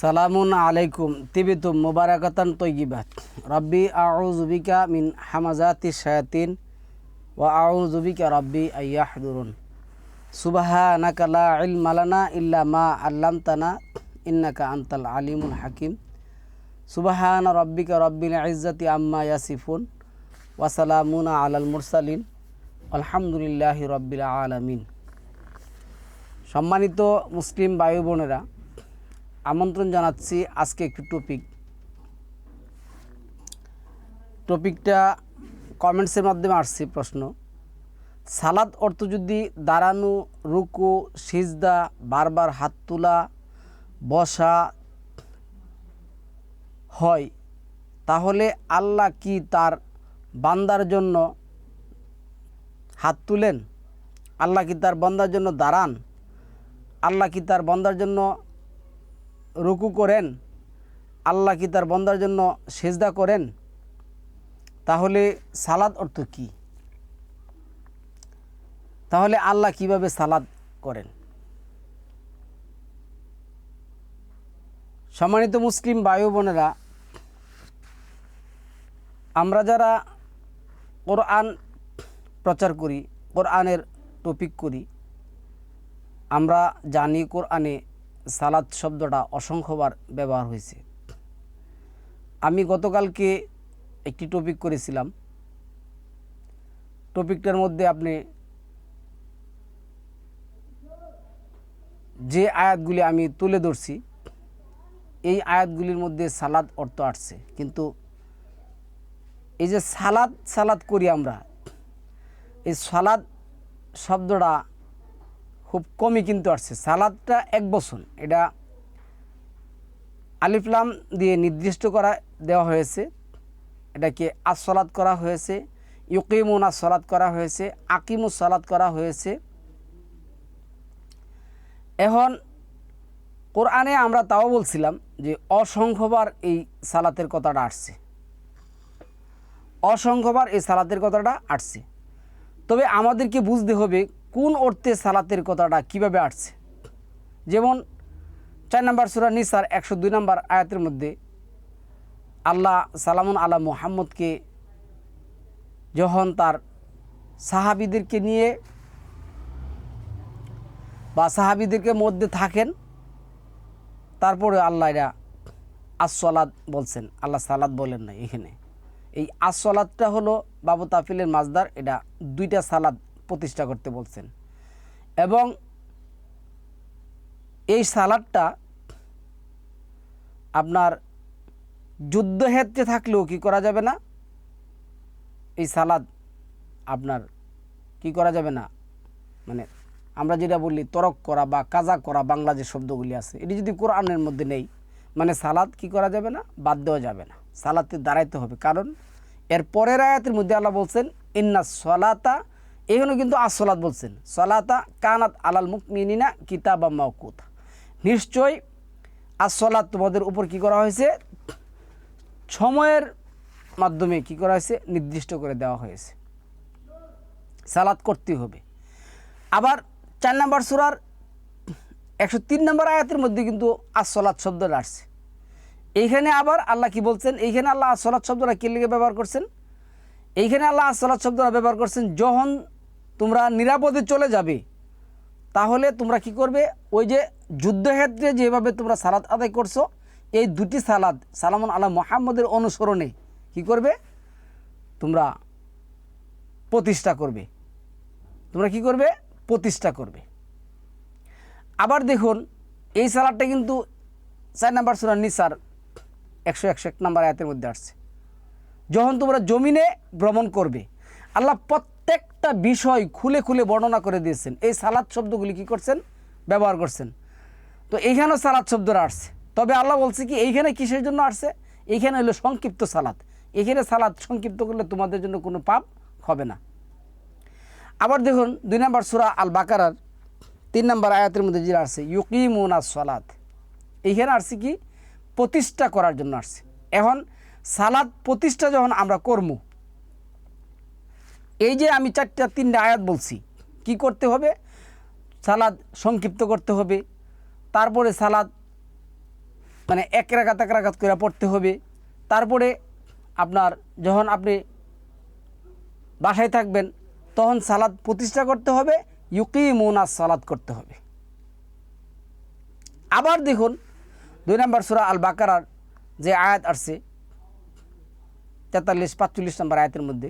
সালামুন আলাইকুম তিবিতুম মুবারাকাতান তৈগিবাত রব্বি আউজুবিকা মিন হামাজাতি শায়াতিন, ওয়া আউজুবিকা রব্বি আইয়াহদুরুন সুবাহানাকা লা ইলমা লানা ইল্লা মা আল্লামতানা, ইন্নাকা আনতাল আলিমুল হাকিম। সুবাহানা রব্বিকা রব্বিল ইজ্জাতি আম্মা ইয়াসিফুন, ওয়া সালামুনা আলাল মুরসালিন, আলহামদুলিল্লাহি রব্বিল আলামিন। সম্মানিত মুসলিম ভাই বোনেরা আমন্ত্রণ জানাচ্ছি আজকে একটি টপিক টপিকটা কমেন্টসের মাধ্যমে আসছে প্রশ্ন। সালাদ অর্থ যদি দাঁড়ানো, রুকু, সিজদা, বারবার হাত তোলা, বসা হয়, তাহলে আল্লাহ কি তার বান্দার জন্য হাত তুলেন? আল্লাহ কি তার বন্দার জন্য দাঁড়ান? আল্লাহ কি তার বন্দার জন্য রুকু করেন, আল্লাহ কি তার বন্দার জন্য সেজদা করেন? তাহলে সালাদ অর্থ কি? তাহলে আল্লাহ কীভাবে সালাদ করেন? সম্মানিত মুসলিম বায়ু বোনেরা, আমরা যারা কোরআন প্রচার করি, কোরআনের টপিক করি, আমরা জানি কোরআনে সালাদ শব্দটা অসংখ্যবার ব্যবহার হয়েছে। আমি গতকালকে একটি টপিক করেছিলাম। টপিকটার মধ্যে আপনি যে আয়াতগুলি আমি তুলে ধরছি, এই আয়াতগুলির মধ্যে সালাদ অর্থ আসছে। কিন্তু এই যে সালাদ সালাদ করি আমরা, এই সালাদ শব্দটা খুব কমই কিন্তু আসছে। সালাদটা এক বছর। এটা আলিফলাম দিয়ে নির্দিষ্ট করা দেওয়া হয়েছে। এটাকে আসলাদ করা হয়েছে। ইউকিমুন আসলাদ করা হয়েছে। আকিমুস সালাদ করা হয়েছে। এখন কোরআনে আমরা তাও বলছিলাম যে অসংখ্যবার এই সালাতের কথাটা আসছে। অসংখ্যবার এই সালাতের কথাটা আসছে। তবে আমাদেরকে বুঝতে হবে কোন অর্থে সালাতের কথাটা কীভাবে আসছে? যেমন, চার নম্বর সুরা নিসার, একশো দুই নম্বর আয়াতের মধ্যে আল্লাহ সালামুন আল্লাহ মুহাম্মদকে যখন তার সাহাবিদেরকে নিয়ে বা সাহাবিদেরকে মধ্যে থাকেন, তারপরে আল্লাহ এরা আসলাদ বলছেন। আল্লাহ সালাদ বলেন না এখানে। এই আসলাদটা হলো বাবু তাফিলের মাজদার, এটা দুইটা সালাদ প্রতিষ্ঠা করতে বলছেন। এবং এই সালাদটা আপনার যুদ্ধক্ষেত্রে থাকলেও কি করা যাবে না? এই সালাদ আপনার কি করা যাবে না? মানে আমরা যেটা বলি তরক করা বা কাজা করা বাংলা যে শব্দগুলি আছে। এটি যদি কোরআনের মধ্যে নেই মানে সালাদ কি করা যাবে না? বাদ দেওয়া যাবে না। সালাদতে দাঁড়াইতে হবে। কারণ এর পরের আয়াতের মধ্যে আল্লাহ বলছেন, ইন্না সলাতা এখানে কিন্তু আসলাত বলছেন। সলাতা কানাত আলাল মুকমিনা কিতাবা মাউকুত নিশ্চয় আসলাত তোমাদের উপর কি করা হয়েছে? সময়ের মাধ্যমে কি করা হয়েছে? নির্দিষ্ট করে দেওয়া হয়েছে। সালাত করতে হবে। আবার চার নম্বর সুরার একশো তিন নম্বর আয়াতের মধ্যে কিন্তু আসলাত শব্দটা আসছে। এইখানে আবার আল্লাহ কি বলছেন? এইখানে আল্লাহ আসলাত শব্দটা কি লিগে ব্যবহার করছেন? এইখানে আল্লাহ আসলাত শব্দটা ব্যবহার করছেন, যখন তোমরা নিরাপদে চলে যাবে। তাহলে তোমরা কি করবে? ওই যে যুদ্ধক্ষেত্রে যেভাবে তোমরা সালাদ আদায় করছ, এই দুটি সালাদ সালামন আল্লাহ মোহাম্মদের অনুসরণে কি করবে? তোমরা প্রতিষ্ঠা করবে। তোমরা কি করবে? প্রতিষ্ঠা করবে। আবার দেখুন, এই সালাদটা কিন্তু চার নাম্বার সুরা নিসার, একশো একশো এক নাম্বার আয়াতের মধ্যে আসছে। যখন তোমরা জমিনে ভ্রমণ করবে, আল্লাহ প্রত্যেকটা বিষয় খুলে খুলে বর্ণনা করে দিয়েছেন। এই সালাদ শব্দগুলি কি করছেন? ব্যবহার করছেন। তো এইখানেও সালাদ শব্দরা আসছে। তবে আল্লাহ বলছে কি, এইখানে কিসের জন্য আসছে? এইখানে হলো সংক্ষিপ্ত সালাদ। এখানে সালাদ সংক্ষিপ্ত করলে তোমাদের জন্য কোনো পাপ হবে না। আবার দেখুন, দুই নম্বর সুরা আল বাকারার তিন নম্বর আয়াতের মধ্যে যেটা আসছে, ইউকিমুনা সালাদ এইখানে আসছে কি, প্রতিষ্ঠা করার জন্য আসছে। এখন সালাদ প্রতিষ্ঠা যখন আমরা করব এই যে আমি চারটা, তিনটা আয়াত বলছি, কি করতে হবে? সালাদ সংক্ষিপ্ত করতে হবে, তারপরে সালাদ মানে এক রাকাত এক রাকাত করে পড়তে হবে, তারপরে আপনার যখন আপনি বাসায় থাকবেন, তখন সালাদ প্রতিষ্ঠা করতে হবে, ইউকিমুনা সালাদ করতে হবে। আবার দেখুন, দুই নম্বর সুরা আল বাকারার যে আয়াত আসছে, তেতাল্লিশ, পাঁচচল্লিশ নম্বর আয়াতের মধ্যে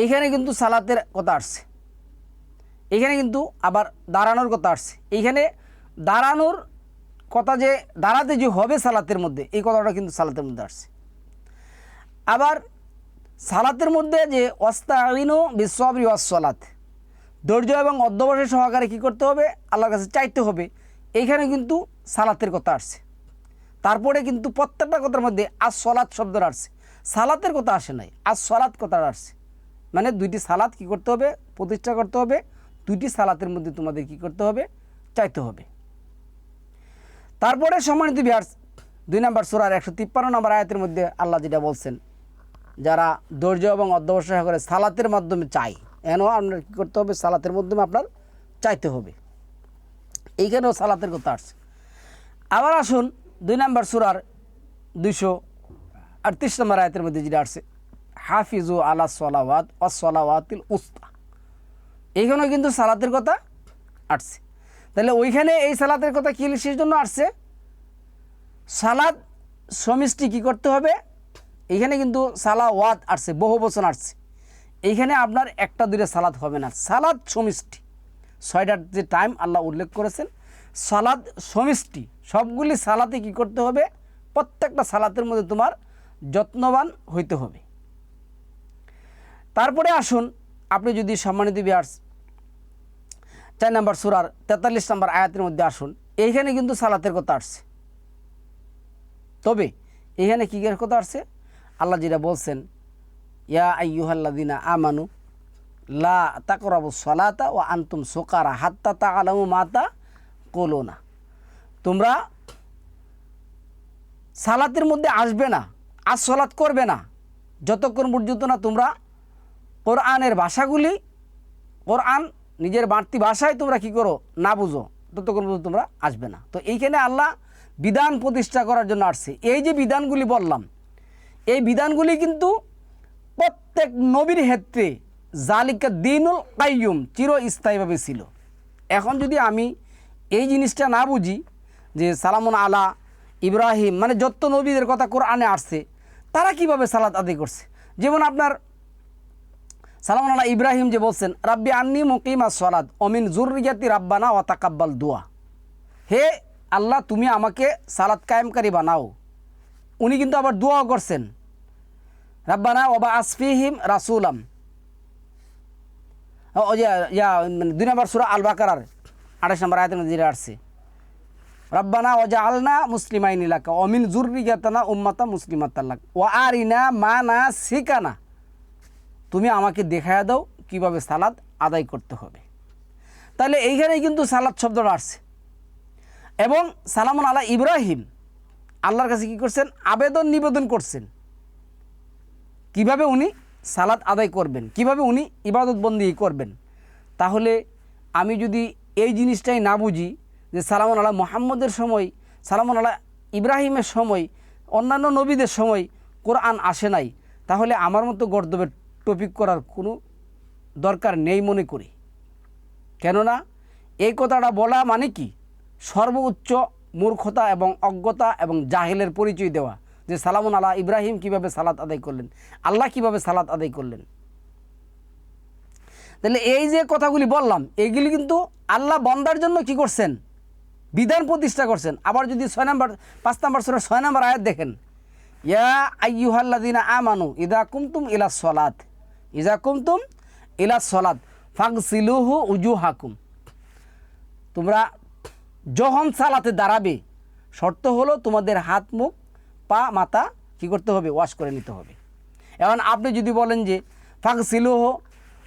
এইখানে কিন্তু সালাতের কথা আসছে। এখানে কিন্তু আবার দাঁড়ানোর কথা আসছে। এইখানে দাঁড়ানোর কথা যে, দাঁড়াতে যে হবে সালাতের মধ্যে, এই কথাটা কিন্তু সালাতের মধ্যে আসছে। আবার সালাতের মধ্যে যে অস্তাইনু বিশ্ববরি ওয়াসলাত ধৈর্য এবং অধ্যবসায় সহকারে কী করতে হবে? আল্লাহর কাছে চাইতে হবে। এইখানে কিন্তু সালাতের কথা আসছে। তারপরে কিন্তু প্রত্যেকটা কথার মধ্যে আজ সলাৎ শব্দটা আসছে। সালাতের কথা আসে নাই। আজ সলাৎ কথাটা আসছে। মানে দুইটি সালাত কি করতে হবে? প্রতিষ্ঠা করতে হবে। দুইটি সালাতের মধ্যে তোমাদের কি করতে হবে? চাইতে হবে। তারপরে সম্মানিত বিহার্স দুই নম্বর সুরার একশো তিপ্পান্ন নম্বর আয়াতের মধ্যে আল্লাহ যেটা বলছেন, যারা ধৈর্য এবং অধ্যবসায় করে সালাতের মাধ্যমে চাই এন আপনার কী করতে হবে? সালাতের মাধ্যমে আপনার চাইতে হবে। এইখানেও সালাতের কথা আসছে। আবার আসুন দুই নম্বর সুরার দুইশো আটত্রিশ নম্বর আয়তের মধ্যে যেটা আসছে হাফিজু আলা সলাওয়াত অসলাওয়াতিল উস্তা। এইখানেও কিন্তু সালাতের কথা আসছে। তাহলে ওইখানে এই সালাতের কথা কী সেই জন্য আসছে? সালাদ সমিষ্টি কী করতে হবে? এইখানে কিন্তু সালাওয়াত আসছে, বহু বচন আসছে। এইখানে আপনার একটা দুইটা সালাদ হবে না। সালাদ সমিষ্টি ছয়টার যে টাইম আল্লাহ উল্লেখ করেছেন সালাদ সমিষ্টি, সবগুলি সালাতে কি করতে হবে? প্রত্যেকটা সালাতের মধ্যে তোমার যত্নবান হইতে হবে। তারপরে আসুন, আপনি যদি সম্মানিত বিয়ার্স চার নম্বর সুরার তেতাল্লিশ নম্বর আয়াতের মধ্যে আসুন, এইখানে কিন্তু সালাতের কথা আসছে। তবে এখানে কী কথা আসছে? আল্লাহ যেটা বলছেন, ইয়া আইয়ুহাল্লাদিনা আমানু লা তাকরাবু সলাতা ও আন্তুম সোকারা হাত্তা তা আলামু মাতা কোলো না তোমরা সালাতের মধ্যে আসবে না, আজ সলাৎ করবে না, যতক্ষণ পর্যন্ত না তোমরা কোরআনের ভাষাগুলি, কোরআন নিজের বাড়তি ভাষায় তোমরা কি করো? না বুঝো। ততক্ষণ পর্যন্ত তোমরা আসবে না। তো এইখানে আল্লাহ বিধান প্রতিষ্ঠা করার জন্য আসছে। এই যে বিধানগুলি বললাম, এই বিধানগুলি কিন্তু প্রত্যেক নবীর ক্ষেত্রে জালিকা দিনুল কাইয়ুম চিরস্থায়ীভাবে ছিল। এখন যদি আমি এই জিনিসটা না বুঝি, যে সালামুন আলা ইব্রাহিম মানে যত নবীদের কথা কোরআনে আসছে, তারা কীভাবে সালাত আদায় করছে? যেমন আপনার সালামুন ইব্রাহিম যে বলছেন, রাব্বি আন্নি মুকিমা সলাদ অমিন জুরিয়াতি রাব্বানা ও তাকাব্বাল দোয়া। হে আল্লাহ, তুমি আমাকে সালাদ কায়েমকারী বানাও। উনি কিন্তু আবার দোয়াও করছেন। রাব্বানা ওবা আসফিহিম রাসুলাম। মানে দুই নম্বর সুরা আল বাকারার আঠাশ নম্বর মধ্যে যেটা আসছে। রব্বানা ওজা আলনা মুসলিমাইন ইলাকা অমিন জুরিয়াতানা উম্মাতা মুসলিমাতাল্লাক ও আরিনা মা না শিকানা তুমি আমাকে দেখায় দাও কীভাবে সালাদ আদায় করতে হবে। তাহলে এইখানেই কিন্তু সালাদ শব্দটা আসছে। এবং সালামুন আলা ইব্রাহিম, আল্লাহর কাছে কি করছেন? আবেদন নিবেদন করছেন। কীভাবে উনি সালাদ আদায় করবেন? কীভাবে উনি ইবাদত বন্দি করবেন? তাহলে আমি যদি এই জিনিসটাই না বুঝি যে সালামুন আল্লাহ মোহাম্মদের সময়, সালামুন আল্লাহ ইব্রাহিমের সময়, অন্যান্য নবীদের সময় কোরআন আসে নাই, তাহলে আমার মতো গর্দবের টপিক করার কোনো দরকার নেই মনে করি। কেননা এই কথাটা বলা মানে কি? সর্বোচ্চ মূর্খতা এবং অজ্ঞতা এবং জাহেলের পরিচয় দেওয়া। যে সালামুন আল্লাহ ইব্রাহিম কীভাবে সালাত আদায় করলেন? আল্লাহ কীভাবে সালাত আদায় করলেন? তাহলে এই যে কথাগুলি বললাম এইগুলি কিন্তু আল্লাহ বন্দার জন্য কি করছেন? বিধান প্রতিষ্ঠা করছেন। আবার যদি ছয় নম্বর, পাঁচ নম্বর সুরা ছয় নম্বর আয়াত দেখেন, ইয়া আইয়ুহাল্লাদিনা আমানু ইদা কুমতুম ইলা সলাত। ইজা কুমতুম ইলা সলাত, ফাগসিলুহু উজু হাকুম তোমরা যখন সালাতে দাঁড়াবে, শর্ত হলো তোমাদের হাত, মুখ, পা, মাথা কী করতে হবে? ওয়াশ করে নিতে হবে। এখন আপনি যদি বলেন যে ফাঁক সিলুহ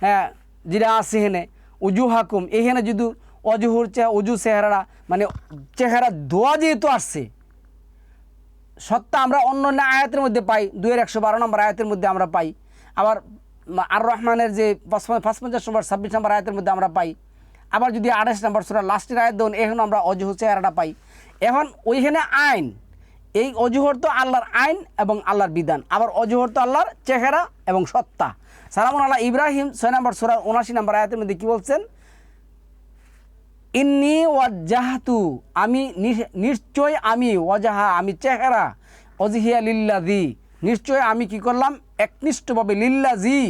হ্যাঁ যেটা আসে হেনে উজু হাকুম এখানে যদি অজুহুর চে উজু চেহারা মানে চেহারা ধোয়া যেহেতু আসছে সত্তা আমরা অন্য অন্য আয়াতের মধ্যে পাই দুয়ের একশো বারো নম্বর আয়াতের মধ্যে আমরা পাই, আবার আর রহমানের যে পাঁচপঞ্চাশ নম্বর, ছাব্বিশ নম্বর আয়াতের মধ্যে আমরা পাই। আবার যদি আঠাশ নম্বর সুরা লাস্টের আয়াত দেন এখন আমরা অজহু চেহারাটা পাই। এখন ওইখানে আইন, এই অজুহর তো আল্লাহর আইন এবং আল্লাহর বিধান। আবার অজুহর তো আল্লাহর চেহারা এবং সত্তা। সালামুন আল্লাহ ইব্রাহিম, ছয় নম্বর সোরা উনাশি নম্বর আয়াতের মধ্যে কী বলছেন? ইন্নি ওয়াজাহাতু আমি নিশ- নিশ্চয় আমি, ওয়াজাহা, আমি চেহারা, অজিহিয়া লিল্লাজি নিশ্চয় আমি কি করলাম? একনিষ্ঠভাবে, লিল্লাজি,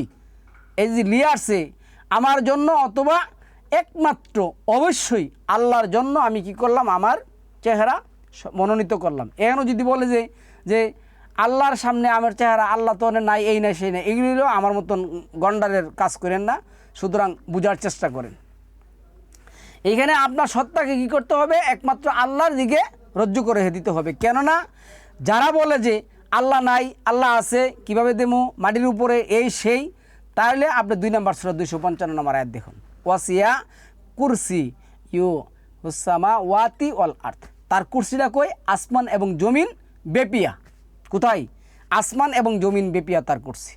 এই যে লিয়ারছে আমার জন্য অথবা একমাত্র, অবশ্যই আল্লাহর জন্য আমি কি করলাম? আমার চেহারা মনোনীত করলাম। এখানেও যদি বলে যে যে আল্লাহর সামনে আমার চেহারা, আল্লাহ তো নাই, এই নাই, সেই নাই এগুলিও আমার মতন গন্ডারের কাজ করেন না, সুতরাং বোঝার চেষ্টা করেন। এইখানে আপনার সত্তাকে কি করতে হবে? একমাত্র আল্লাহর দিকে রজ্জু করে দিতে হবে। কেননা, যারা বলে যে আল্লাহ নাই, আল্লাহ আছে, কীভাবে দেমু মাটির উপরে এই সেই। তাহলে আপনি দুই নম্বর সুরা দুইশো পঞ্চান্ন নম্বর আয়াত দেখুন। ওয়াসিয়া কুরসি ইউ হুসামা ওয়াতি অল আর্থ তার কুরসিটা কই? আসমান এবং জমিন বেপিয়া। কোথায়? আসমান এবং জমিন বেপিয়া তার কুরসি।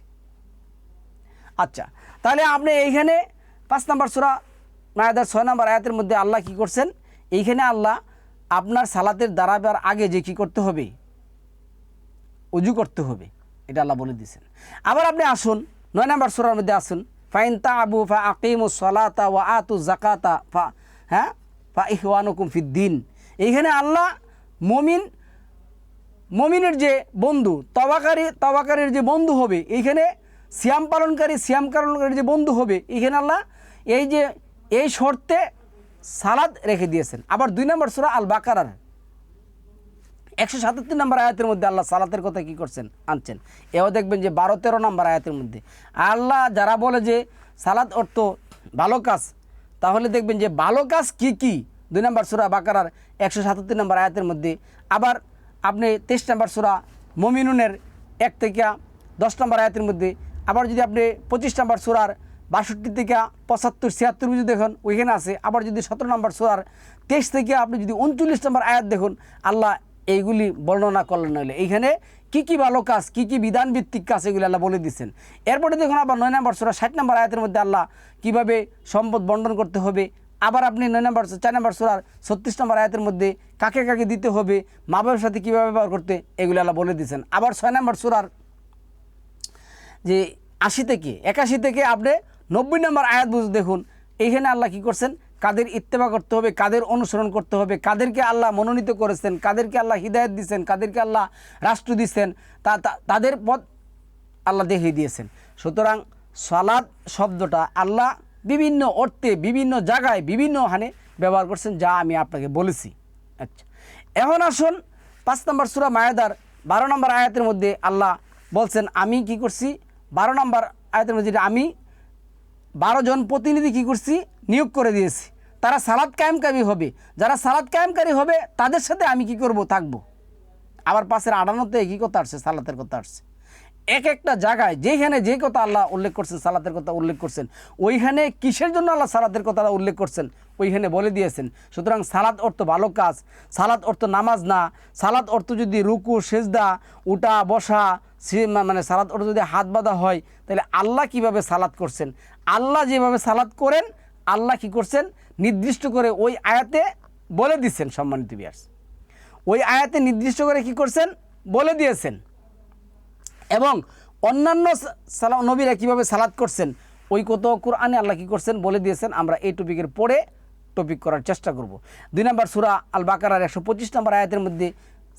আচ্ছা তাহলে আপনি এইখানে পাঁচ নম্বর সুরা মায়াদার ছয় নম্বর আয়াতের মধ্যে আল্লাহ কি করছেন? এইখানে আল্লাহ আপনার সালাতের দাঁড়াবার আগে যে কি করতে হবে? অজু করতে হবে, এটা আল্লাহ বলে দিয়েছেন। আবার আপনি আসুন, নয় নাম্বার সোরার মধ্যে আসুন, ফাইন তা আবু ফা আকিমু সলাতা ওয়া আতু জাকাতা ফা হ্যাঁ ফা ইহওয়ানুকুম ফিদ্দিন এইখানে আল্লাহ মমিন, মমিনের যে বন্ধু, তবাকারী, তবাকারীর যে বন্ধু হবে, এইখানে সিয়াম পালনকারী, সিয়াম পালনকারীর যে বন্ধু হবে, এইখানে আল্লাহ এই যে, এই শর্তে সালাদ রেখে দিয়েছেন। আবার দুই নম্বর সুরা আল বাকারার একশো সাতাত্তর নম্বর আয়াতের মধ্যে আল্লাহ সালাতের কথা কি করছেন? আনছেন। এও দেখবেন যে বারো তেরো নম্বর আয়াতের মধ্যে। আল্লাহ যারা বলে যে সালাদ অর্থ ভালো কাজ, তাহলে দেখবেন যে ভালো কাজ কি কি? দুই নম্বর সুরা বাকারার একশো সাতাত্তর নম্বর আয়াতের মধ্যে। আবার আপনি তেইশ নম্বর সুরা মমিনুনের এক থেকে দশ নম্বর আয়াতের মধ্যে। আবার যদি আপনি পঁচিশ নম্বর সুরার বাষট্টি থেকে পঁচাত্তর, ছিয়াত্তর যদি দেখুন, ওইখানে আছে। আবার যদি সতেরো নম্বর সুরার তেইশ থেকে আপনি যদি উনচল্লিশ নম্বর আয়াত দেখুন, আল্লাহ এইগুলি বর্ণনা করলেন নইলে। এইখানে কি কি ভালো কাজ, কি কি বিধান ভিত্তিক কাজ এগুলি আল্লাহ বলে দিচ্ছেন। এরপরে দেখুন আবার নয় নম্বর সুরা, ষাট নম্বর আয়াতের মধ্যে আল্লাহ কীভাবে সম্পদ বন্টন করতে হবে। আবার আপনি নয় নম্বর চার নম্বর সুরার ছত্রিশ নম্বর আয়াতের মধ্যে কাকে কাকে দিতে হবে, মা বাবার সাথে কীভাবে ব্যবহার করতে, এগুলি আল্লাহ বলে দিচ্ছেন। আবার ছয় নম্বর সুরার যে আশি থেকে, একাশি থেকে আপনি নব্বই নম্বর আয়াত বুঝে দেখুন। এইখানে আল্লাহ কি করছেন? কাদের ইত্তেবা করতে হবে, কাদের অনুসরণ করতে হবে, কাদেরকে আল্লাহ মনোনীত করেছেন, কাদেরকে আল্লাহ হিদায়ত দিচ্ছেন কাদেরকে আল্লাহ রাষ্ট্র দিচ্ছেন তা, তা- তাদের পথ আল্লাহ দেখিয়ে দিয়েছেন। সুতরাং সালাদ শব্দটা আল্লাহ বিভিন্ন অর্থে, বিভিন্ন জায়গায়, বিভিন্ন হানে ব্যবহার করছেন, যা আমি আপনাকে বলেছি। আচ্ছা এখন আসুন পাঁচ নম্বর সুরা মায়াদার বারো নম্বর আয়াতের মধ্যে আল্লাহ বলছেন, আমি কি করছি? বারো নম্বর আয়াতের মধ্যে আমি বারো জন প্রতিনিধি কী করছি? নিয়োগ করে দিয়েছি। তারা সালাদ কায়েমকারী হবে। যারা সালাদ কায়েমকারী হবে, তাদের সাথে আমি কি করব? থাকব। আবার পাশের আড়ানোতে একই কথা আসছে? সালাতের কথা আসছে। এক একটা জায়গায় যেখানে যে কথা আল্লাহ উল্লেখ করছেন, সালাতের কথা উল্লেখ করছেন, ওইখানে কিসের জন্য আল্লাহ সালাতের কথা উল্লেখ করছেন? ওইখানে বলে দিয়েছেন। সুতরাং সালাদ অর্থ ভালো কাজ সালাদ অর্থ নামাজ না সালাদ অর্থ যদি রুকু, সেজদা, উঠা, বসা মানে সালাদ অর্থ যদি হাত বাঁধা হয়, তাহলে আল্লাহ কীভাবে সালাদ করছেন? আল্লাহ যেভাবে সালাদ করেন, আল্লাহ কি করছেন? নির্দিষ্ট করে ওই আয়াতে বলে দিচ্ছেন সম্মানিত বিয়ার্স ওই আয়াতে নির্দিষ্ট করে কি করছেন? বলে দিয়েছেন। এবং অন্যান্য সালা, নবীরা কীভাবে সালাদ করছেন, ওই কত কোরআনে আল্লাহ কী করছেন বলে দিয়েছেন, আমরা এই টপিকের পরে টপিক করার চেষ্টা করব। দুই নম্বর সুরা আল বাকার একশো পঁচিশ নম্বর আয়াতের মধ্যে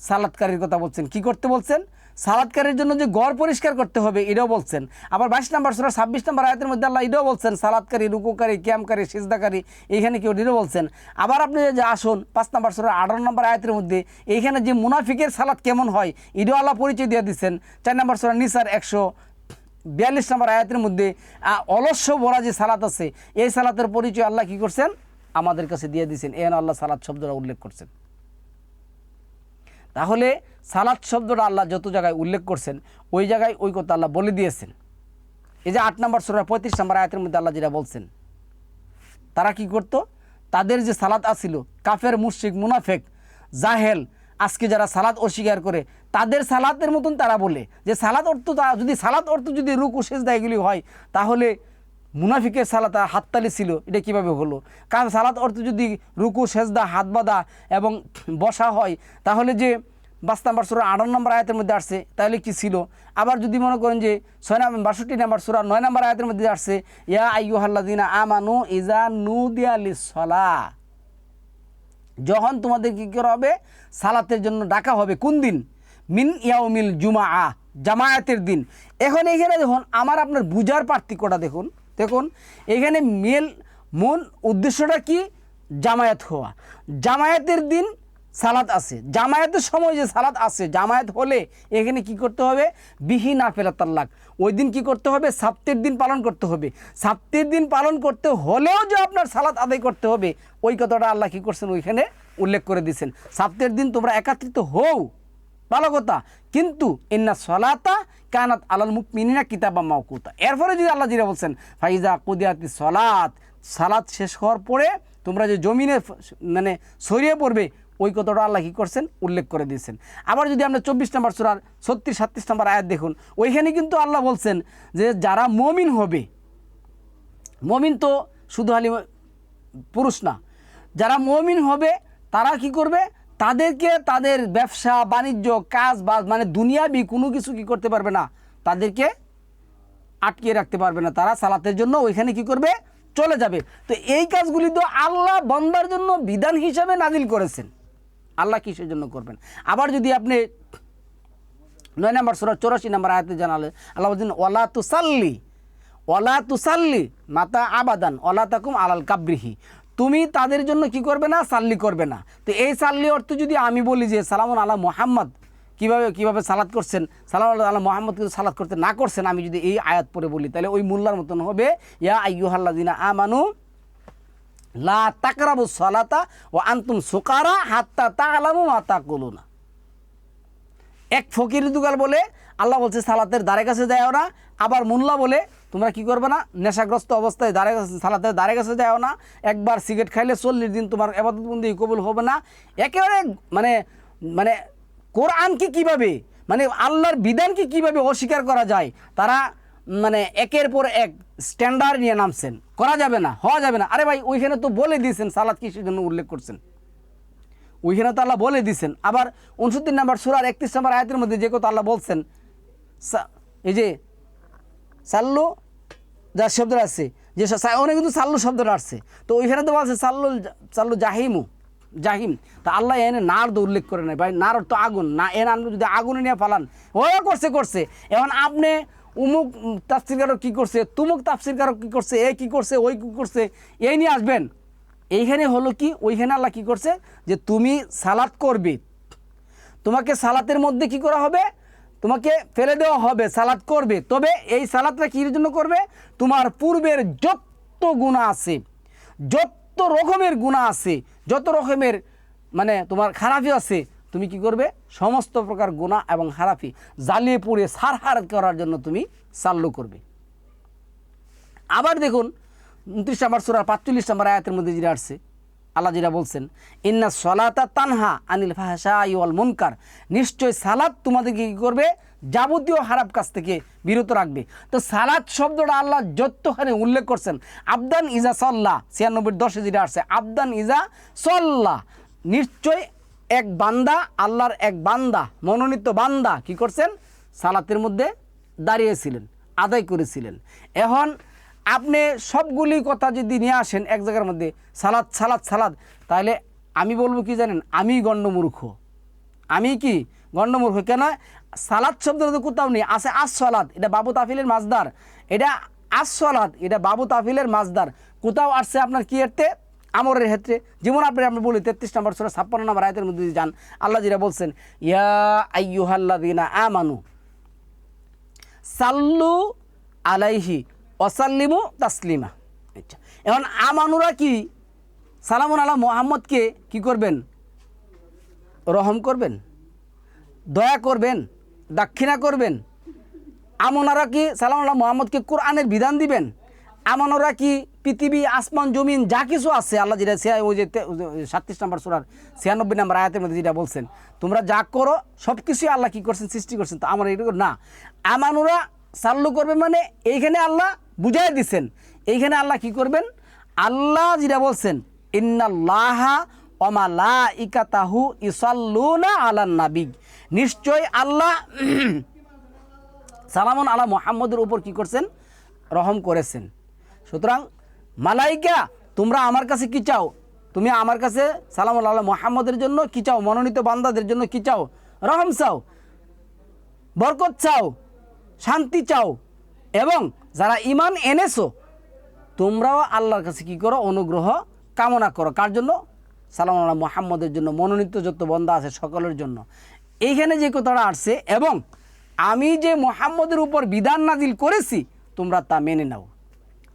সালাদকারীর কথা বলছেন, কি করতে বলছেন? সালাদকারীর জন্য যে গড় পরিষ্কার করতে হবে, এটাও বলছেন। আবার বাইশ নম্বর সুরা ছাব্বিশ নম্বর আয়াতের মধ্যে আল্লাহ এটাও বলছেন সালাদকারী রুকুকারী ক্যামকারী সিজদাকারী, এইখানে কেউ এটাও বলছেন। আবার আপনি যে আসুন, পাঁচ নম্বর সুরা আঠারো নম্বর আয়াতের মধ্যে, এইখানে যে মুনাফিকের সালাদ কেমন হয়, এটাও আল্লাহ পরিচয় দিয়ে দিচ্ছেন। চার নম্বর সুরা নিসার একশো বিয়াল্লিশ নম্বর আয়াতের মধ্যে অলস্য বলা যে সালাত আছে, এই সালাতের পরিচয় আল্লাহ কি করছেন? আমাদের কাছে দিয়ে দিয়েছেন এন আল্লাহ সালাত শব্দটা উল্লেখ করছেন। তাহলে সালাত শব্দটা আল্লাহ যত জায়গায় উল্লেখ করছেন, ওই জায়গায় ওই কথা আল্লাহ বলে দিয়েছেন। এই যে আট নম্বর সুরা পঁয়ত্রিশ নম্বর আয়াতের মধ্যে আল্লাহ যেটা বলছেন, তারা কি করত? তাদের যে সালাত আসিল কাফের, মুশরিক, মুনাফেক, জাহেল, আজকে যারা সালাদ অস্বীকার করে, তাদের সালাতের মতন তারা বলে। যে সালাদ অর্থ যদি সালাদ অর্থ যদি রুকু সেজদা এগুলি হয়, তাহলে মুনাফিকের সালাত হাততালি ছিল, এটা কীভাবে হলো? কারণ সালাত অর্থ যদি রুকু, সেজদা, হাত বাঁধা এবং বসা হয়, তাহলে যে পাঁচ নাম্বার সুরা আঠারো নম্বর আয়াতের মধ্যে আসছে, তাহলে কি ছিল? আবার যদি মনে করেন যে ছয় নম্বর বাষট্টি নাম্বার সুরা নয় নম্বর আয়াতের মধ্যে আসছে, ইয়া আইয়ুহাল্লাদিনা আমানু ইজা নু দিয়ালি সলা যখন তোমাদের কী করা হবে? সালাতের জন্য ডাকা হবে। কোন দিন? মিন ইয়াউমিল জুমা আ জামায়াতের দিন। এখন এখানে দেখুন, আমার আপনার বুঝার পার্থক্যটা দেখুন। দেখুন, এখানে মেল, মূল উদ্দেশ্যটা কি? জামায়াত হওয়া। জামায়াতের দিন সালাত আছে। জামায়াতের সময় যে সালাত আছে, জামায়াত হলে এখানে কি করতে হবে? বিহি বিহীন আফেলা তাল্লাক ওই দিন কি করতে হবে? সাপ্তের দিন পালন করতে হবে। সাপ্তের দিন পালন করতে হলেও যে আপনার সালাত আদায় করতে হবে, ওই কথাটা আল্লাহ কী করছেন? ওইখানে উল্লেখ করে দিয়েছেন। সাপ্তের দিন তোমরা একাত্রিত হও। ভালো কথা। কিন্তু ইন্না সলাতা কানাত আলাল মুখ মিনিনা কিতাবা মাওকুতা। এরপরে যদি আল্লাহ জিরা বলছেন, ফাইজা কুদিয়াতি সলাত সালাত শেষ হওয়ার পরে তোমরা যে জমিনে মানে ছড়িয়ে পড়বে, ওই কথাটা আল্লাহ কী করছেন? উল্লেখ করে দিয়েছেন। আবার যদি আমরা চব্বিশ নম্বর সুরার ছত্রিশ, সাতত্রিশ নম্বর আয়াত দেখুন, ওইখানে কিন্তু আল্লাহ বলছেন যে যারা মমিন হবে, মমিন তো শুধু হালি পুরুষ না, যারা মমিন হবে, তারা কি করবে? তাদেরকে তাদের ব্যবসা, বাণিজ্য কাজ বাজ মানে দুনিয়াবি কোনো কিছু কি করতে পারবে না? তাদেরকে আটকে রাখতে পারবে না। তারা সালাতের জন্য ওইখানে কি করবে? চলে যাবে। তো এই কাজগুলি তো আল্লাহ বন্দার জন্য বিধান হিসাবে নাজিল করেছেন। আল্লাহ কিসের জন্য করবেন? আবার যদি আপনি নয় নম্বর সুরা চৌরাশি নম্বর আয়াতে জানালে, আল্লাহ বলছেন ওলা তুসাল্লি ওলা তুসাল্লি মাতা আবাদান ওলা তাকুম আলাল কাবরিহি। তুমি তাদের জন্য কি করবে না? সাল্লি করবে না। তো এই সাল্লি অর্থ যদি আমি বলি যে, সালামুন আলা মোহাম্মদ, কীভাবে কীভাবে সালাদ করছেন? সালাম আল্লাহ মোহাম্মদ কিন্তু সালাদ করতে না করছেন, আমি যদি এই আয়াত পরে বলি, তাহলে ওই মোল্লার মতন হবে, ইয়া আইয়ুহাল্লাদিনা আমানু লা তাকরাবু সালাতা ও আন্তুম সুকারা হাত্তা তালামু মা তাকুলুনা। এক ফকির দুগাল বলে, আল্লাহ বলছে, সালাতের দ্বারে কাছে যাও না। আবার মুল্লা বলে তোমরা কি করবে না? নেশাগ্রস্ত অবস্থায় কাছে সালাতের দ্বারে কাছে যাও না। একবার সিগারেট খাইলে চল্লিশ দিন তোমার এবাদতবন্দি কবুল হবে না। একেবারে মানে মানে কোরআনকে কীভাবে মানে আল্লাহর বিধানকে কীভাবে অস্বীকার করা যায়, তারা মানে একের পর এক স্ট্যান্ডার্ড নিয়ে নামছেন। করা যাবে না, হওয়া যাবে না। আরে ভাই, ওইখানে তো বলে দিয়েছেন সালাদ কিসের জন্য উল্লেখ করছেন? ওইখানে তো আল্লাহ বলে দিছেন আবার উনসত্তর নাম্বার সুরার একত্রিশ নাম্বার আয়াতের মধ্যে যে কথা আল্লাহ বলছেন এই যে, সাল্লু যার শব্দটা আসছে, যে অনেক কিন্তু সাল্লু শব্দটা আসছে। তো ওইখানে তো বলছে সাল্লু সাল্লু জাহিমু, জাহিম। তা আল্লাহ এনে নার তো উল্লেখ করে নেয় ভাই। নার তো আগুন। না, এনে আপনি যদি আগুনে নিয়ে ফালান, ও করছে করছে। এখন আপনি উমুক তাফসিরকারক কী করছে, তুমুক তাফসিরকারক কী করছে, এ কী করছে, ওই কী করছে, এই নিয়ে আসবেন। এইখানে হলো কি, ওইখানে আল্লাহ কী করছে, যে তুমি সালাত করবে। তোমাকে সালাতের মধ্যে কি করা হবে? তোমাকে ফেলে দেওয়া হবে সালাত করবে। তবে এই সালাতটা কী জন্য করবে? তোমার পূর্বের যত গুণা আছে, যত রকমের গুণা আছে, যত রকমের মানে তোমার খারাপি আছে, তুমি কি করবে? সমস্ত প্রকার গুণা এবং খারাপি জ্বালিয়ে পুড়ে সারহার করার জন্য তুমি চাল্লু করবে। আবার দেখুন, উনত্রিশ নম্বর সুরার পাঁচচল্লিশ নম্বর আয়াতের মধ্যে যেটা আসছে আল্লাহ যেটা বলছেন, ইন্না সলাতা তানহা আনিল ফাহাসা ইওয়াল মুনকার। নিশ্চয় সালাদ তোমাদেরকে কী করবে? যাবতীয় খারাপ কাজ থেকে বিরত রাখবে। তো সালাদ শব্দটা আল্লাহ যতখানি উল্লেখ করছেন, আবদান ইজা সল্লাহ ছিয়ানব্বই দশে যেটা আসছে, আবদান ইজা সল্লাহ নিশ্চয় এক বান্দা, আল্লাহর এক বান্দা, মনোনীত বান্দা কি করছেন? সালাতের মধ্যে দাঁড়িয়েছিলেন, আদায় করেছিলেন। এখন আপনি সবগুলি কথা যদি নিয়ে আসেন এক জায়গার মধ্যে, সালাদ সালাদ সালাদ, তাহলে আমি বলব কি জানেন? আমি গণ্ডমূর্খ। আমি কি? গণ্ডমূর্খ। কেন? সালাদ শব্দ তো কোথাও নেই। আছে আস সালাদ এটা বাবু তাফিলের মাছদার এটা আস সালাদ এটা বাবু তাফিলের মাজদার। কোথাও আসছে আপনার কি এরতে আমরের ক্ষেত্রে। যেমন আপনি আপনি বলি, তেত্রিশ নম্বর ষোলো ছাপ্পান্ন নম্বর আয়তের মধ্যে যদি যান। আল্লাহ যেটা বলছেন, ইয়া আইয়ুহাল্লাদিনা আমানু, সাল্লু আলাইহি অসাল্লিমু তাসলিমা। আচ্ছা। এখন আমানুরা কি? সালামুন আলা মোহাম্মদকে কি করবেন? রহম করবেন? দয়া করবেন? দাক্ষিণা করবেন? আমনারা কি সালাম আল্লাহ মোহাম্মদকে কোরআনের বিধান দিবেন? আমনরা কি পৃথিবী, আসমান, জমিন, যা কিছু আছে, আল্লাহ যেটা সে ওই যে সাতত্রিশ নম্বর সুরার ছিয়ানব্বই নম্বর আয়াতের মধ্যে যেটা বলছেন, তোমরা যা করো সব কিছুই আল্লাহ কী করছেন? সৃষ্টি করছেন। তো আমার এটা না। আমানুরা চাল্লু করবে মানে এইখানে আল্লাহ বুঝাই দিচ্ছেন এইখানে আল্লাহ কি করবেন? আল্লাহ যেটা বলছেন, ইন্নাল্লাহা অমালা ইকাতাহু ইসাল্লুনা আলান নাবিগ নিশ্চয় আল্লাহ সালামন আলা মোহাম্মদের উপর কি করছেন? রহম করেছেন। সুতরাং মালাইকা, তোমরা আমার কাছে কি চাও? তুমি আমার কাছে সালাম আল্লাহ মোহাম্মদের জন্য কি চাও? মনোনীত বান্দাদের জন্য কি চাও? রহম চাও, বরকত চাও। শান্তি চাও এবং যারা ইমান এনেছো, তোমরাও আল্লাহর কাছে কি করো? অনুগ্রহ কামনা করো। কার জন্য? সালাম আল্লাহ মোহাম্মদের জন্য, মনোনীত যত বন্দা আছে সকলের জন্য। এইখানে যে কথাটা আসছে, এবং আমি যে মোহাম্মদের উপর বিধান নাজিল করেছি, তোমরা তা মেনে নাও।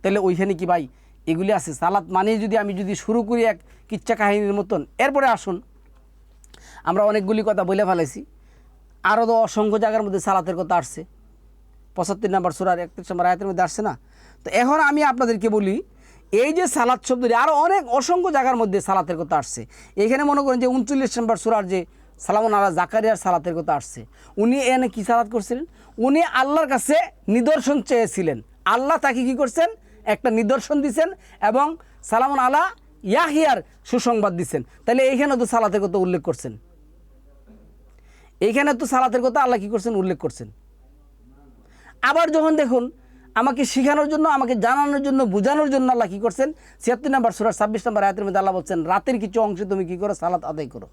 তাহলে ওইখানে কি ভাই, এগুলি আছে? সালাত মানে যদি আমি যদি শুরু করি এক কিচ্ছা কাহিনীর মতন। এরপরে আসুন। আমরা অনেকগুলি কথা বলে ফেলেছি। আরও তো অসংখ্য জায়গার মধ্যে সালাতের কথা আসছে। পঁচাত্তর নাম্বার সুরার একত্রিশ নম্বর আয়াতের মধ্যে আসছে না? তো এখন আমি আপনাদেরকে বলি, এই যে সালাত শব্দটি আরও অনেক অসংখ্য জায়গার মধ্যে সালাতের কথা আসছে। এখানে মনে করেন যে উনচল্লিশ নম্বর সুরার যে সালামন আল্লাহ জাকারিয়ার সালাতের কথা আসছে। উনি এনে কী সালাত করছিলেন? উনি আল্লাহর কাছে নিদর্শন চেয়েছিলেন। আল্লাহ তাকে কি করছেন? একটা নিদর্শন দিছেন এবং সালামন আল্লাহ ইয়াহিয়ার সুসংবাদ দিছেন। তাহলে এইখানে তো সালাতের কথা উল্লেখ করছেন। এইখানে তো সালাতের কথা আল্লাহ কী করছেন? উল্লেখ করছেন। আবার যখন দেখুন, আমাকে শেখানোর জন্য, আমাকে জানানোর জন্য, বোঝানোর জন্য আল্লাহ কী করছেন? ছিয়াত্তর নাম্বার সুরার ছাব্বিশ নাম্বার আয়াতের মধ্যে আল্লাহ বলছেন, রাতের কিছু অংশে তুমি কী করো? সালাত আদায় করো।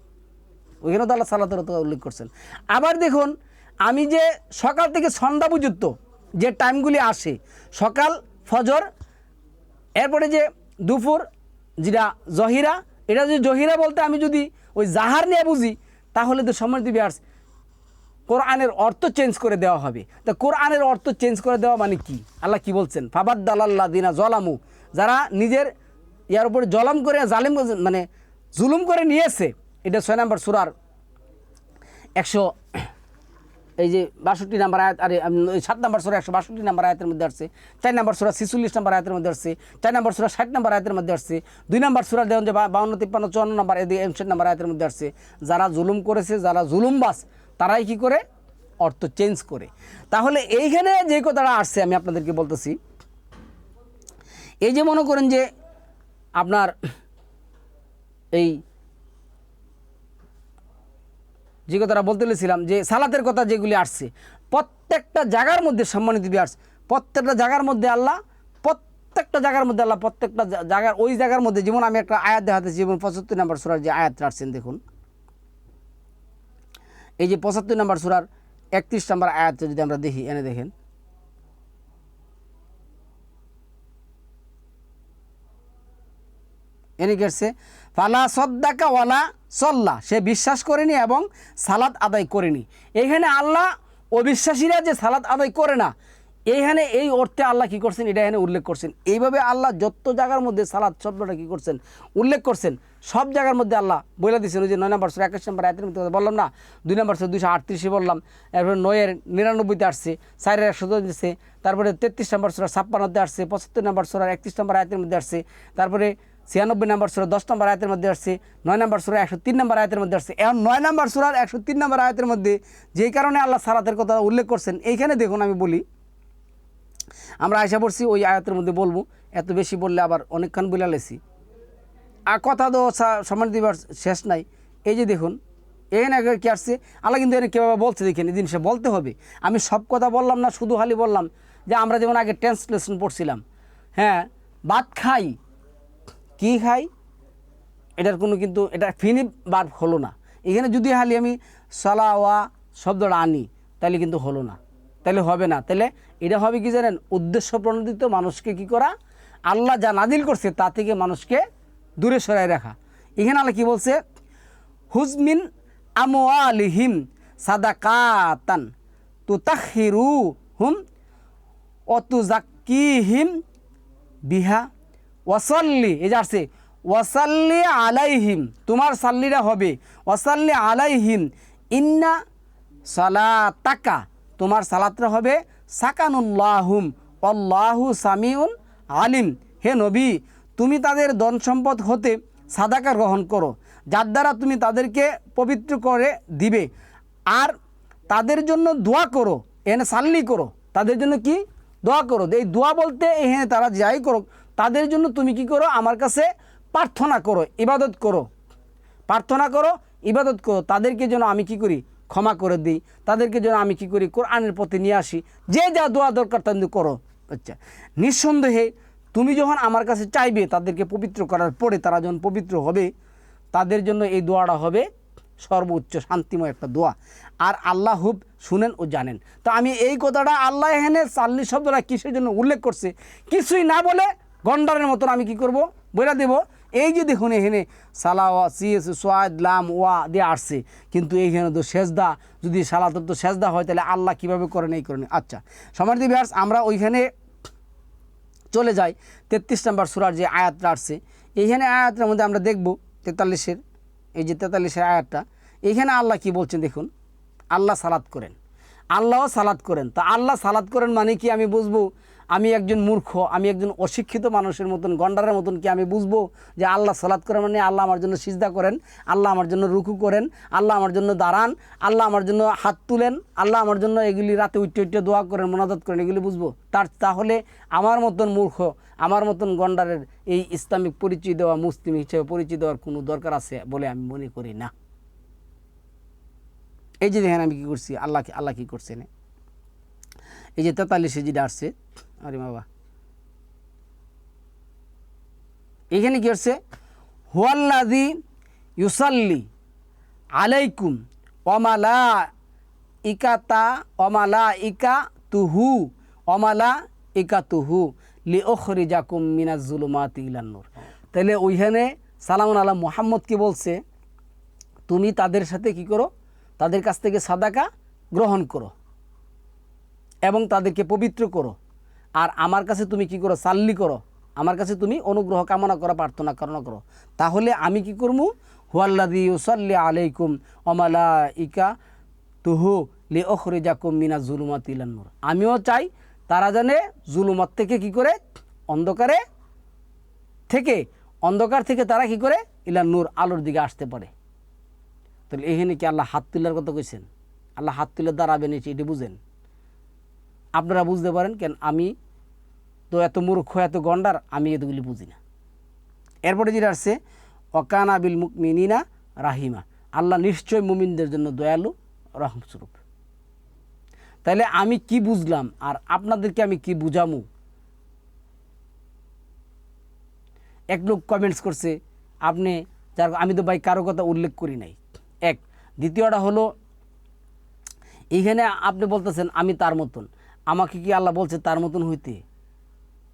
ওইখানেও তো আল্লাহ সালাতের উল্লেখ করছেন। আবার দেখুন, আমি যে সকাল থেকে সন্ধ্যা পর্যন্ত যে টাইমগুলি আসে, সকাল, ফজর, এরপরে যে দুপুর, যেটা জহিরা, এটা যদি জহিরা বলতে আমি যদি ওই জাহার নিয়ে বুঝি, তাহলে তো সময় দিবি আর কোরআনের অর্থ চেঞ্জ করে দেওয়া হবে। তা কোরআনের অর্থ চেঞ্জ করে দেওয়া মানে কি? আল্লাহ কি বলছেন? ফাবাদ দালাল্লাহ দিনা জলামু যারা নিজের ইয়ার উপরে জলাম করে, জালিম মানে জুলুম করে নিয়েছে, এটা ছয় নম্বর সুরার একশো, এই যে বাষট্টি নাম্বার আয়াত, আরে সাত নাম্বার সুরা একশো বাষট্টি নাম্বার আয়াতের মধ্যে আসছে, চার নাম্বার সুরা ছিচল্লিশ নাম্বার আয়াতের মধ্যে আসছে, চার নাম্বার সুরা ষাট নাম্বার আয়াতের মধ্যে আসছে, দুই নাম্বার সুরা দেখুন যে বাউন্ন, তিপ্পান্ন, চুয়ান্ন নাম্বার এমশেট নাম্বার আয়াতের মধ্যে আসছে, যারা জুলুম করেছে, যারা জুলুমবাস তারাই কি করে? অর্থ চেঞ্জ করে। তাহলে এইখানে যে কথাটা আসছে, আমি আপনাদেরকে বলতেছি, এই যে মনে করেন যে আপনার এই যে কথাটা বলতে গেছিলাম যে সালাতের কথা যেগুলি আসছে, প্রত্যেকটা জায়গার মধ্যে সম্মানিত বিয়ার্স প্রত্যেকটা জায়গার মধ্যে আল্লাহ, প্রত্যেকটা জায়গার মধ্যে আল্লাহ, প্রত্যেকটা জায়গার, ওই জায়গার মধ্যে, যেমন আমি একটা আয়াত দেখাতেছি, যেমন পঁচাত্তর নাম্বার সুরার যে আয়াত আসছেন, দেখুন। এই যে পঁচাত্তর নম্বর সুরার একত্রিশ নম্বর আয়াত যদি আমরা দেখি, এনে দেখেন। এনে গেছে ফালা সদ্দাকা ওয়ালা সল্লা। সে বিশ্বাস করেনি এবং সালাত আদায় করেনি। এখানে আল্লাহ অবিশ্বাসীরা যে সালাত আদায় করে না এইখানে এই অর্থে আল্লাহ কি করছেন? এটা এখানে উল্লেখ করছেন। এইভাবে আল্লাহ যত জায়গার মধ্যে সালাত শব্দটা কি করছেন? উল্লেখ করছেন। সব জায়গার মধ্যে আল্লাহ বলে দিচ্ছেন ওই যে নয় নম্বর একাশ নম্বর আয়াতের মধ্যে বললাম না? দুই নম্বর দুইশো আটত্রিশে বললাম, এরপরে নয়ের নিরানব্বইতে আসছে, চারের একশো দিচ্ছে তারপরে তেত্রিশ নম্বর সোরা ছাপ্পান্নতে আসছে, পঁচাত্তর নম্বর সোরার একত্রিশ নম্বর আয়তের মধ্যে আসছে, তারপরে ছিয়ানব্বই নম্বর সুরা দশ নম্বর আয়তের মধ্যে আসছে, নয় নম্বর সুরা একশো তিন নম্বর আয়াতের মধ্যে আসছে। এখন নয় নম্বর সুরার একশো তিন নম্বর আয়াতের মধ্যে যেই কারণে আল্লাহ সালাতের কথা উল্লেখ করছেন, এইখানে দেখুন আমি বলি আমরা আশা করছি ওই আয়াতের মধ্যে বলব, এত বেশি বললে আবার অনেকক্ষণ বলে লেছি। আর কথা তো সম্মান দিবার শেষ নাই। এই যে দেখুন, এখানে কি আসছে? আল্লাহ কিন্তু এখানে কীভাবে বলছে দেখেন এই জিনিসটা বলতে হবে। আমি সব কথা বললাম না, শুধু খালি বললাম যে আমরা যেমন আগে ট্রান্সলেশন পড়ছিলাম হ্যাঁ ভাত খাই। কি খাই? এটার কোনো কিন্তু, এটা ফিনি বার হলো না। এখানে যদি হালি আমি সালাওয়া শব্দটা আনি তাহলে কিন্তু হলো না। তাহলে হবে না। তাহলে এটা হবে কি জানেন? উদ্দেশ্য প্রণোদিত মানুষকে কি করা? আল্লাহ যা নাদিল করছে তা থেকে মানুষকে দূরে সরাই রাখা। এখানে আল্লাহ কি বলছে? হুজমিন আমওয়ালিহিম সাদাকাতান তুতাহিরু হুম অতুজাক্কিহিম বিহা ওয়াসাল্লি। এই যে আসছে, ওয়াসাল্লি আলাইহিম। তোমার সাল্লিরা হবে, ওয়াসাল্লি আলাইহিম ইন্না সালাতাকা। তোমার সালাতটা হবে সাকানুল্লাহুম অল্লাহু সামিউন আলিম। হে নবী, তুমি তাদের ধন সম্পদ হতে সাদাকা গ্রহণ করো, যার দ্বারা তুমি তাদেরকে পবিত্র করে দিবে। আর তাদের জন্য দোয়া করো, এনে সাল্লি করো। তাদের জন্য কি? দোয়া করো। এই দোয়া বলতে এখানে তারা যাই করো তাদের জন্য তুমি কি করো? আমার কাছে প্রার্থনা করো, ইবাদত করো। প্রার্থনা করো, ইবাদত করো। তাদেরকে যেন আমি কি করি? ক্ষমা করে দিই। তাদেরকে যেন আমি কি করি? কোরআনের পথে নিয়ে আসি। যে যা দোয়া দরকার তাদের করো। আচ্ছা নিঃসন্দেহে তুমি যখন আমার কাছে চাইবে তাদেরকে পবিত্র করার পরে তারা যখন পবিত্র হবে, তাদের জন্য এই দোয়াটা হবে সর্বোচ্চ শান্তিময় একটা দোয়া। আর আল্লাহ হুব শুনেন ও জানেন। তো আমি এই কথাটা আল্লাহ এখানে চাল্লিশ শব্দটা কিসের জন্য উল্লেখ করছে? কিছুই না বলে গন্ডারের মতন আমি কি করব? বলে দেব? এই যে দেখুন এখানে সালাওয়া, সিএস, সোয়াদ, লাম, ওয়া দিয়ে আসছে। কিন্তু এইখানে তো সেজদা, যদি সালাতর তো সেজদা হয়, তাহলে আল্লাহ কীভাবে করেন, এই করেন? আচ্ছা সমার্থী বিহার্স আমরা ওইখানে চলে যাই। তেত্রিশ নম্বর সুরার যে আয়াতটা আসছে, এইখানে আয়াতের মধ্যে আমরা দেখব তেতাল্লিশের, এই যে তেতাল্লিশের আয়াতটা, এইখানে আল্লাহ কি বলছেন দেখুন? আল্লাহ সালাত করেন। আল্লাহও সালাত করেন। তা আল্লাহ সালাত করেন মানে কি আমি বুঝব? আমি একজন মূর্খ, আমি একজন অশিক্ষিত মানুষের মতন, গন্ডারের মতন কি আমি বুঝব যে আল্লাহ সালাত করেন মানে আল্লাহ আমার জন্য সিজদা করেন, আল্লাহ আমার জন্য রুকু করেন, আল্লাহ আমার জন্য দাঁড়ান, আল্লাহ আমার জন্য হাত তুলেন, আল্লাহ আমার জন্য এগুলি রাতে উঠতে উঠতে দোয়া করেন, মোনাজাত করেন, এগুলি বুঝব। তার, তাহলে আমার মতন মূর্খ, আমার মতন গন্ডারের এই ইসলামিক পরিচয় দেওয়া, মুসলিম হিসেবে পরিচয় দেওয়ার কোনো দরকার আছে বলে আমি মনে করি না। এই যে দেখেন আমি কী করছি, আল্লাহ আল্লাহ কী করছে করছেন? এই যে তেতাল্লিশে যেটা আসছে। আরে বাবা। এখানে কি হচ্ছে? হুয়াল্লাদি ইউসাল্লি আলাইকুম অমালা ইকাতা অমালা ইকা তুহু অমালা ইকা তুহু লি ওখরিজাকুম মিনাজ জুলুমাত ইলান্নুর তাহলে ওইখানে সালামুন আল্লাহ মোহাম্মদ কি বলছে? তুমি তাদের সাথে কি করো? তাদের কাছ থেকে সাদাকা গ্রহণ করো এবং তাদেরকে পবিত্র করো। আর আমার কাছে তুমি কি করো? সাল্লি করো। আমার কাছে তুমি অনুগ্রহ কামনা করো, প্রার্থনা কামনা করো। তাহলে আমি কি করব? হুয়াল্লাদি উসাল্লি আলাইকুম অমালা ইকা তুহু লি ওখরে জাকুম মিনা জুলুমাত ইলান্নুর আমিও চাই তারা জানে জুলুমাত থেকে কি করে? অন্ধকারে থেকে, অন্ধকার থেকে তারা কি করে? ইলা নূর আলোর দিকে আসতে পারে। তাহলে এখানে কি আল্লাহ হাত তোলার কথা কইছেন? আল্লাহ হাত তুলে দাঁড়াবেন এটি বুঝেন। আপনারা বুঝতে পারেন কেন আমি তো এত মূর্খ, এত গন্ডার, আমি এতগুলি বুঝি না। এরপরে যেটা আসছে অকানা বিল মুকমিনা রাহিমা। আল্লাহ নিশ্চয় মুমিনদের জন্য দয়ালু, রহমস্বরূপ। তাহলে আমি কি বুঝলাম আর আপনাদেরকে আমি কি বুঝামু? এক লোক কমেন্টস করছে, আপনি যার, আমি তো ভাই কারও কথা উল্লেখ করি নাই। এক। দ্বিতীয়টা হলো এইখানে আপনি বলতেছেন আমি তার মতন। আমাকে কি আল্লাহ বলছে তার মতন হইতে?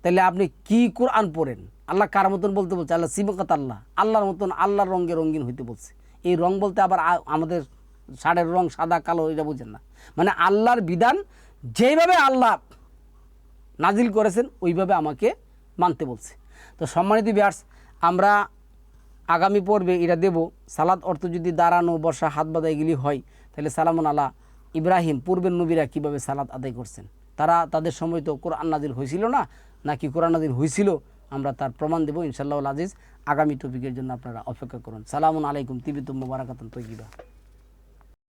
তাহলে আপনি কি কোরআন পড়েন? আল্লাহ কার মতন বলতে বলছে? আল্লাহ শিবকাত আল্লাহ। আল্লাহর মতন আল্লাহর রঙে রঙিন হইতে বলছে। এই রং বলতে আবার আমাদের শাড়ির রং সাদা, কালো, এটা বুঝেন না। মানে আল্লাহর বিধান যেইভাবে আল্লাহ নাজিল করেছেন, ওইভাবে আমাকে মানতে বলছে। তো সম্মানিত ব্যাস আমরা আগামী পর্বে এটা দেব। সালাদ অর্থ যদি দাঁড়ানো বর্ষা হাত বাঁধা এগুলি হয়, তাহলে সালামুন আল্লাহ ইব্রাহিম, পূর্বের নবীরা কীভাবে সালাত আদায় করছেন? তারা তাদের সময় তো কোরআন নাদিল হয়েছিল না, নাকি কোরআন নাজির হয়েছিল? আমরা তার প্রমাণ দেবো ইনশাল্লাহ আজিজ। আগামী টপিকের জন্য আপনারা অপেক্ষা করুন। সালামুন আলাইকুম, তিবিতুম মুবারাকাতুন তৈবা